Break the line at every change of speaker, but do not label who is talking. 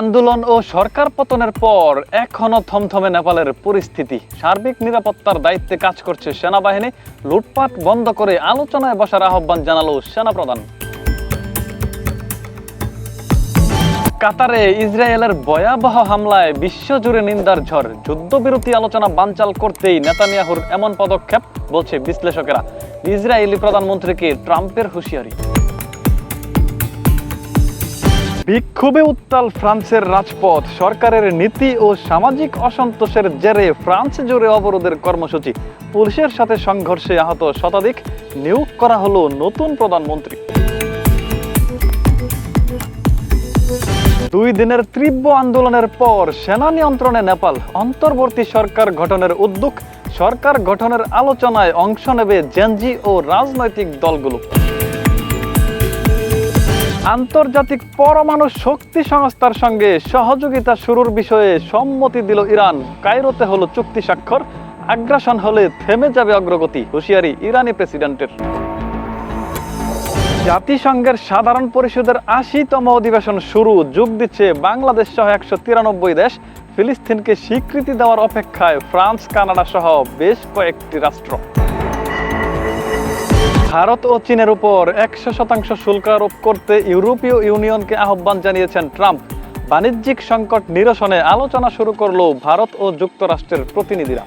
আন্দোলন ও সরকার পতনের পর এখনও থমথমে নেপালের পরিস্থিতি। সার্বিক নিরাপত্তার দায়িত্বে কাজ করছে সেনাবাহিনী। লুটপাট বন্ধ করে আলোচনায় বসার আহ্বান জানালো সেনাপ্রধান। কাতারে ইসরায়েলের ভয়াবহ হামলায় বিশ্বজুড়ে নিন্দার ঝড়। যুদ্ধবিরতি আলোচনা বানচাল করতেই নেতানিয়াহুর এমন পদক্ষেপ, বলছে বিশ্লেষকেরা। ইসরায়েলি প্রধানমন্ত্রীকে ট্রাম্পের হুঁশিয়ারি। বিক্ষোভে উত্তাল ফ্রান্সের রাজপথ, সরকারের নীতি ও সামাজিক অসন্তোষের জেরে ফ্রান্স জুড়ে অবরোধের কর্মসূচি। পুলিশের সাথে সংঘর্ষে আহত শতাধিক, নিয়োগ করা হলো নতুন প্রধানমন্ত্রী। দুই দিনের তীব্র আন্দোলনের পর সেনা নিয়ন্ত্রণে নেপাল। অন্তর্বর্তী সরকার গঠনের উদ্যোগ, সরকার গঠনের আলোচনায় অংশ নেবে জেনজি ও রাজনৈতিক দলগুলো। আন্তর্জাতিক পরমাণু শক্তি সংস্থার সঙ্গে সহযোগিতা শুরুর বিষয়ে সম্মতি দিল ইরান। কায়রোতে হলো চুক্তি স্বাক্ষর, আগ্রাসন হলে থেমে যাবে অগ্রগতি, হুঁশিয়ারি ইরানি প্রেসিডেন্টের। জাতিসংঘের সাধারণ পরিষদের আশিতম অধিবেশন শুরু, যোগ দিচ্ছে বাংলাদেশ সহ একশো তিরানব্বই দেশ। ফিলিস্তিনকে স্বীকৃতি দেওয়ার অপেক্ষায় ফ্রান্স, কানাডা সহ বেশ কয়েকটি রাষ্ট্র। ভারত ও চীনের উপর একশো শতাংশ শুল্ক আরোপ করতে ইউরোপীয় ইউনিয়নকে আহ্বান জানিয়েছেন ট্রাম্প। বাণিজ্যিক সংকট নিরসনে আলোচনা শুরু করল ভারত ও যুক্তরাষ্ট্রের প্রতিনিধিরা।